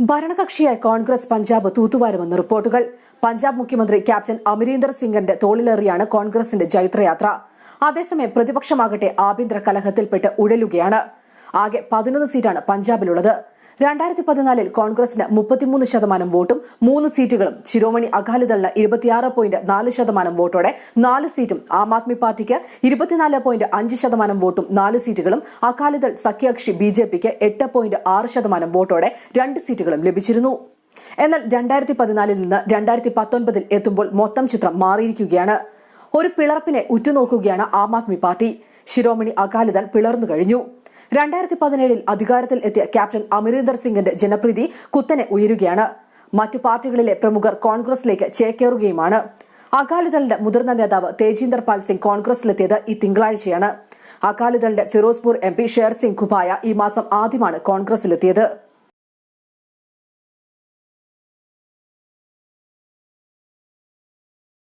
ഭരണകക്ഷിയായ കോൺഗ്രസ് പഞ്ചാബ് തൂത്തുവാരുമെന്ന് റിപ്പോർട്ടുകൾ. പഞ്ചാബ് മുഖ്യമന്ത്രി ക്യാപ്റ്റൻ അമരീന്ദർ സിംഗിന്റെ തോളിലേറിയാണ് കോൺഗ്രസിന്റെ ജൈത്രയാത്ര. അതേസമയം പ്രതിപക്ഷമാകട്ടെ ആഭ്യന്തര കലഹത്തിൽപ്പെട്ട് ഉഴലുകയാണ്. ആകെ പതിനൊന്ന് സീറ്റാണ് പഞ്ചാബിലുള്ളത്. രണ്ടായിരത്തി പതിനാലിൽ കോൺഗ്രസിന് മുപ്പത്തിമൂന്ന് ശതമാനം വോട്ടും മൂന്ന് സീറ്റുകളും ശിരോമണി അകാലിദളിന് ഇരുപത്തിയാറ് പോയിന്റ് നാല് ശതമാനം വോട്ടോടെ നാല് സീറ്റും ആം ആദ്മി പാർട്ടിക്ക് ഇരുപത്തിനാല് പോയിന്റ് അഞ്ച് ശതമാനം വോട്ടും നാല് സീറ്റുകളും അകാലിദൾ സഖ്യകക്ഷി ബി ജെ പിക്ക് എട്ട് പോയിന്റ് ആറ് ശതമാനം വോട്ടോടെ രണ്ട് സീറ്റുകളും ലഭിച്ചിരുന്നു. എന്നാൽ രണ്ടായിരത്തി പതിനാലിൽ നിന്ന് രണ്ടായിരത്തി പത്തൊൻപതിൽ എത്തുമ്പോൾ മൊത്തം ചിത്രം മാറിയിരിക്കുകയാണ്. ഒരു പിളർപ്പിനെ ഉറ്റുനോക്കുകയാണ് ആം ആദ്മി പാർട്ടി. ശിരോമണി അകാലിദൾ പിളർന്നു കഴിഞ്ഞു. രണ്ടായിരത്തി പതിനേഴിൽ അധികാരത്തിൽ എത്തിയ ക്യാപ്റ്റൻ അമരീന്ദർ സിംഗിന്റെ ജനപ്രീതി കുത്തനെ ഉയരുകയാണ്. മറ്റു പാർട്ടികളിലെ പ്രമുഖർ കോൺഗ്രസിലേക്ക് ചേക്കേറുകയുമാണ്. അകാലിദളിന്റെ മുതിർന്ന നേതാവ് തേജീന്ദർ പാൽ സിംഗ് കോൺഗ്രസിലെത്തിയത് ഈ തിങ്കളാഴ്ചയാണ്. അകാലിദളിന്റെ ഫിറോസ്പൂർ എം പി ഷേർ സിംഗ് ഖുബായ ഈ മാസം ആദ്യമാണ് കോൺഗ്രസിലെത്തിയത്.